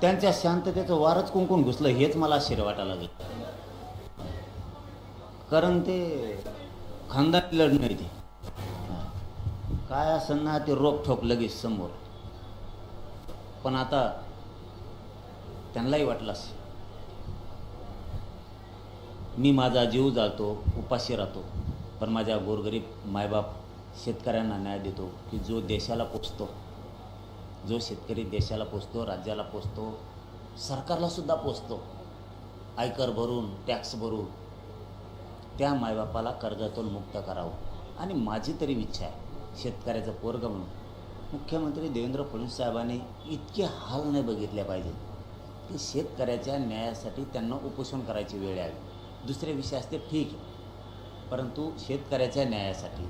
त्यांच्या शांततेचं वारच कुंकून घुसलं हेच मला आश्चर्य वाटायला लागलं. कारण ते खानदानी लढणं आहे ते. काय असं ना ते रोख ठोक लगेच समोर. पण आता त्यांनाही वाटलं मी माझा जीव जाळतो उपाशी राहतो पण माझ्या गोरगरीब मायबाप शेतकऱ्यांना न्याय देतो की जो देशाला पोचतो जो शेतकरी देशाला पोचतो राज्याला पोचतो सरकारलासुद्धा पोचतो. आयकर भरून टॅक्स भरून त्या मायबापाला कर्जातून मुक्त करावं. आणि माझी तरी इच्छा आहे शेतकऱ्याचं पोरग म्हणून. मुख्यमंत्री देवेंद्र फडणवीस साहेबांनी इतके हाल नाही बघितले पाहिजे. की शेतकऱ्याच्या न्यायासाठी त्यांना उपोषण करायची वेळ आली दुसरे विषय असते ठीक परंतु शेतकऱ्याच्या न्यायासाठी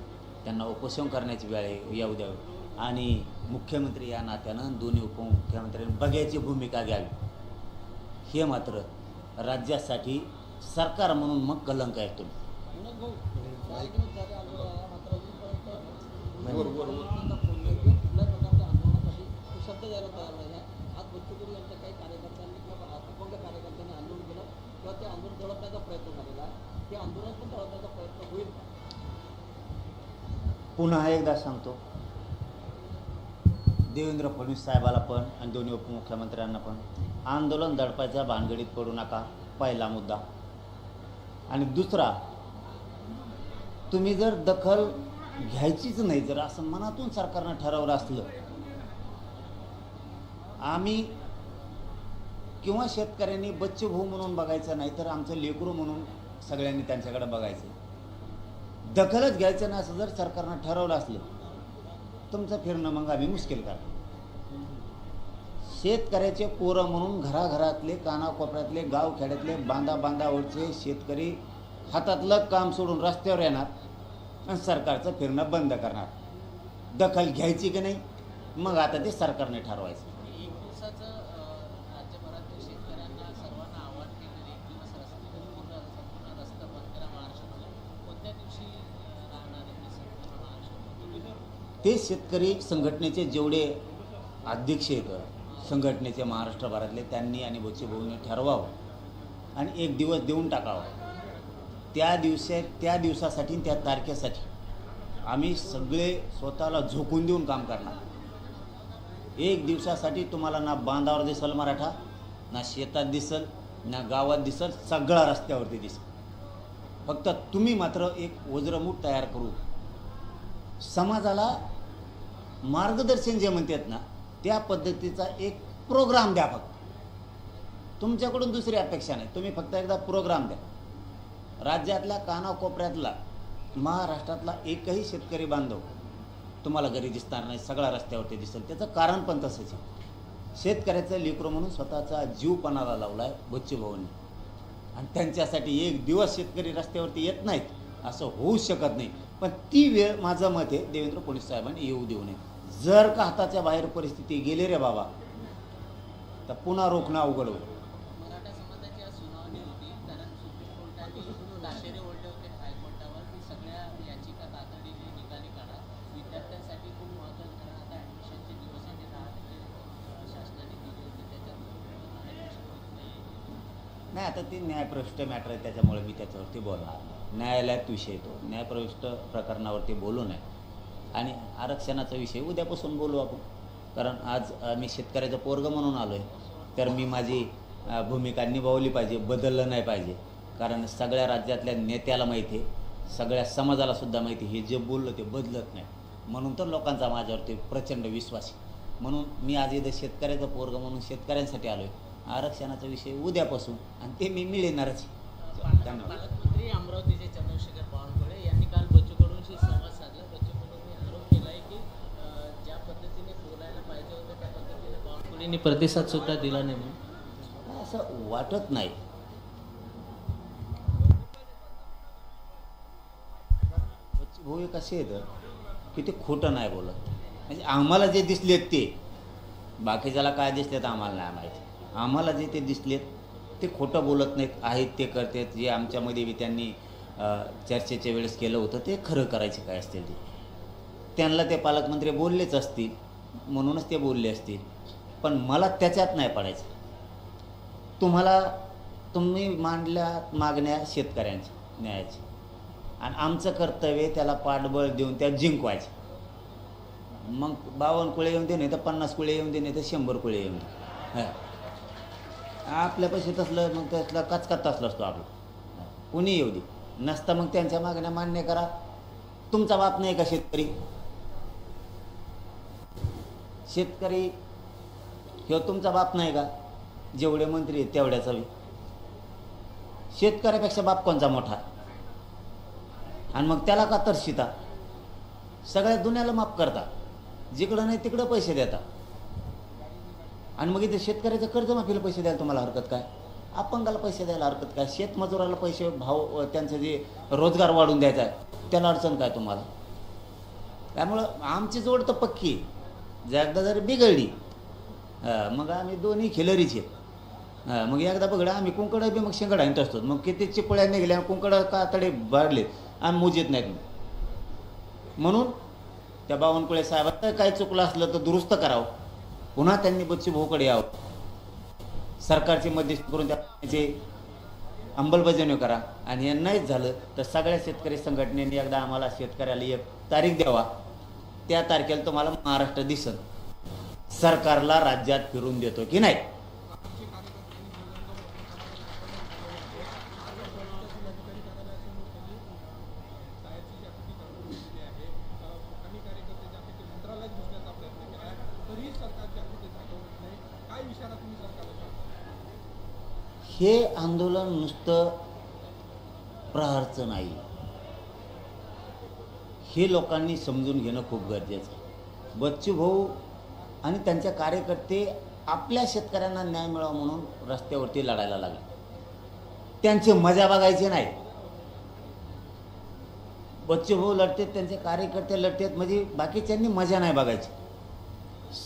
त्यांना उपोषण करण्याची वेळ आहे- येऊ द्यावी. आणि मुख्यमंत्री या नात्यानं दोन्ही उपमुख्यमंत्र्यांनी बघायची भूमिका घ्यावी. हे मात्र राज्यासाठी सरकार म्हणून मग कलंक आहे तुम्ही. शब्द तयार नाही आज यांच्या काही किंवा कार्यकर्त्यांनी किंवा ते प्रयत्न झालेला ते आंदोलन प्रयत्न होईल पुन्हा एकदा सांगतो देवेंद्र फडणवीस साहेबाला पण आणि दोन्ही उपमुख्यमंत्र्यांना पण. आंदोलन दडपायचा भानगडीत पडू नका पहिला मुद्दा. आणि दुसरा तुम्ही जर दखल घ्यायचीच नाही जर असं मनातून सरकारनं ठरवलं असलं आम्ही किंवा शेतकऱ्यांनी बच्चे भाऊ म्हणून बघायचं नाही तर आमचं लेकरू म्हणून सगळ्यांनी त्यांच्याकडे बघायचं. दखलच घ्यायचं नाही असं जर सरकारनं ठरवलं असलं तुमचं फिरणं मग आम्ही मुश्किल करा शेतकऱ्याचे पोरं म्हणून घराघरातले कानाकोपऱ्यातले गावखेड्यातले बांधा बांधावरचे शेतकरी हातातलं काम सोडून रस्त्यावर येणार आणि सरकारचं फिरणं बंद करणार. दखल घ्यायची की नाही? मग आता ते सरकारने ठरवायचं. ते शेतकरी संघटनेचे जेवढे अध्यक्ष आहेत संघटनेचे महाराष्ट्रभरातले त्यांनी आणि बच्चे ठरवावं आणि एक दिवस देऊन टाकावा. त्या दिवशी त्या दिवसासाठी त्या तारखेसाठी आम्ही सगळे स्वतःला झोकून देऊन काम करणार. एक दिवसासाठी तुम्हाला ना बांधावर दिसल मराठा ना शेतात दिसल ना गावात दिसल सगळा रस्त्यावरती दिसल. फक्त तुम्ही मात्र एक वज्रमूठ तयार करू. समाजाला मार्गदर्शन जे म्हणतात ना त्या पद्धतीचा एक प्रोग्राम द्या फक्त. तुमच्याकडून दुसरी अपेक्षा नाही. तुम्ही फक्त एकदा प्रोग्राम द्या. राज्यातल्या कानाकोपऱ्यातला महाराष्ट्रातला एकही शेतकरी बांधव तुम्हाला घरी दिसणार नाही सगळा रस्त्यावरती दिसेल. त्याचं कारण पण तसंच आहे. शेतकऱ्याचं लेकरं म्हणून स्वतःचा जीव पणाला लावला आहे बच्चू भाऊंनी आणि त्यांच्यासाठी एक दिवस शेतकरी रस्त्यावरती येत नाहीत. असं होऊच शकत नाही. पण ती वेळ माझं मत आहे देवेंद्र फडणवीस साहेबांनी येऊ देऊ नये. जर का हाताच्या बाहेर परिस्थिती गेली रे बाबा तर पुन्हा रोखणं अवघड होईल. नाही. आता ती न्यायप्रविष्ट मॅटर आहे त्याच्यामुळे मी त्याच्यावरती बोलणार न्यायालयात विषय येतो न्यायप्रविष्ट प्रकरणावरती बोलू नये. आणि आरक्षणाचा विषय उद्यापासून बोलू आपण. कारण आज मी शेतकऱ्याचं पोरग म्हणून आलो आहे तर मी माझी भूमिका निभावली पाहिजे बदललं नाही पाहिजे. कारण सगळ्या राज्यातल्या नेत्याला माहिती आहे. सगळ्या समाजाला सुद्धा माहिती हे जे बोललं ते बदलत नाही. म्हणून तर लोकांचा माझ्यावरती प्रचंड विश्वास आहे. म्हणून मी आज इथं शेतकऱ्याचं पोरग म्हणून शेतकऱ्यांसाठी आलो आहे आरक्षणाचा विषय उद्यापासून आणि ते मी मिळणारच पालकमंत्री अमरावतीचे चंद्रशेखर बावनकुळे यांनी काल संवाद साधला. आरोप की ज्या पद्धतीने बोलायला पाहिजे होतं त्या पद्धतीने बावनकुळेंनी प्रतिसाद सुद्धा दिला नाही म्हणून. असं वाटत नाही. भाऊ एक असे आहेत की ते खोटं नाही बोलत. म्हणजे आम्हाला जे दिसलेत ते बाकीच्याला काय दिसलेत आम्हाला नाही माहिती. आम्हाला जे ते दिसलेत ते खोटं बोलत नाहीत आहेत ते करतात जे आमच्यामध्ये बी त्यांनी चर्चेच्या वेळेस केलं होतं ते खरं करायचे काय असतील ते. त्यांना ते पालकमंत्री बोललेच असतील म्हणूनच ते बोलले असतील. पण मला त्याच्यात नाही पडायचं. तुम्हाला तुम्ही मांडल्या मागण्या शेतकऱ्यांच्या न्यायाची आणि आमचं कर्तव्य त्याला पाठबळ देऊन त्या जिंकवायचं. मग बावन्न कुळे येऊन दे नाही तर पन्नास कुळे येऊन दे नाही तर शंभर कुळे येऊन दे. आपल्या पैसे तसलं मग त्यातला कचकात तसला असतो आपला. कुणी येऊ दे. नसता मग त्यांच्या मागण्या मान्य करा. तुमचा बाप नाही का शेतकरी? शेतकरी ह्यो तुमचा बाप नाही का? जेवढे मंत्री आहेत तेवढ्याचा बी. शेतकऱ्यापेक्षा बाप कोणचा मोठा? आणि मग त्याला का तरशिता? सगळ्या दुनियाला माफ करता. जिकडं नाही तिकडं पैसे देता. आणि मग इथे शेतकऱ्याचं कर्जमाफीला पैसे द्यायला तुम्हाला हरकत काय? अपंगाला पैसे द्यायला हरकत काय? शेतमजुराला पैसे भाव त्यांचं जे रोजगार वाढून द्यायचा आहे त्याला अडचण काय तुम्हाला? त्यामुळं आमची जोड तर पक्की जर एकदा जर बिघडली मग आम्ही दोन्ही खिलरीचे मग एकदा बघडा आम्ही कुंकड बी मग शिंगड आणत असतो मग किती चिपळ्या निघल्या कुंकड का तडे वाढले आम्ही मुजीत नाहीत मग. म्हणून त्या बावनकुळे साहेबात काही चुकलं असलं तर दुरुस्त करावं. पुन्हा त्यांनी बच्चू भोकडे यावं सरकारची मध्यस्थ करून त्याचे अंमलबजावणी करा. आणि हे नाहीच झालं तर सगळ्या शेतकरी संघटनेने एकदा आम्हाला शेतकऱ्याला एक तारीख द्यावा. त्या तारखेला तुम्हाला महाराष्ट्र दिसत सरकारला राज्यात फिरून देतो की नाही? हे आंदोलन नुसतं प्रहारचं नाही. हे लोकांनी समजून घेणं खूप गरजेचं बच्चू भाऊ आणि त्यांचे कार्यकर्ते आपल्या शेतकऱ्यांना न्याय मिळावा म्हणून रस्त्यावरती लढायला लागले. त्यांची मजा बघायची नाही. बच्चू भाऊ लढतेत त्यांचे कार्यकर्ते लढतेत म्हणजे बाकीच्यांनी मजा नाही बघायची.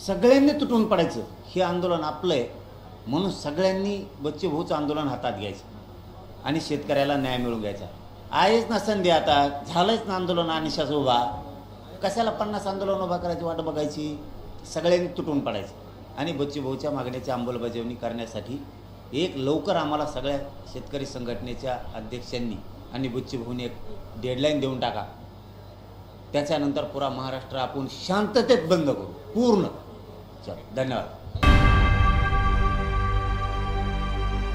सगळ्यांनी तुटून पडायचं. हे आंदोलन आपलं आहे म्हणून सगळ्यांनी बच्चे भाऊचं आंदोलन हातात घ्यायचं आणि शेतकऱ्याला न्याय मिळवून घ्यायचा. आहेच ना संधी आता. झालंच ना आंदोलन अनिशाच उभा. कशाला पन्नास आंदोलन उभा करायची वाट बघायची? सगळ्यांनी तुटून पडायचं. आणि बच्चे भाऊच्या मागण्याची अंमलबजावणी करण्यासाठी एक लवकर आम्हाला सगळ्या शेतकरी संघटनेच्या अध्यक्षांनी आणि बच्चे भाऊने एक डेडलाईन देऊन टाका. त्याच्यानंतर पुरा महाराष्ट्र आपण शांततेत बंद करू. पूर्ण. चल धन्यवाद.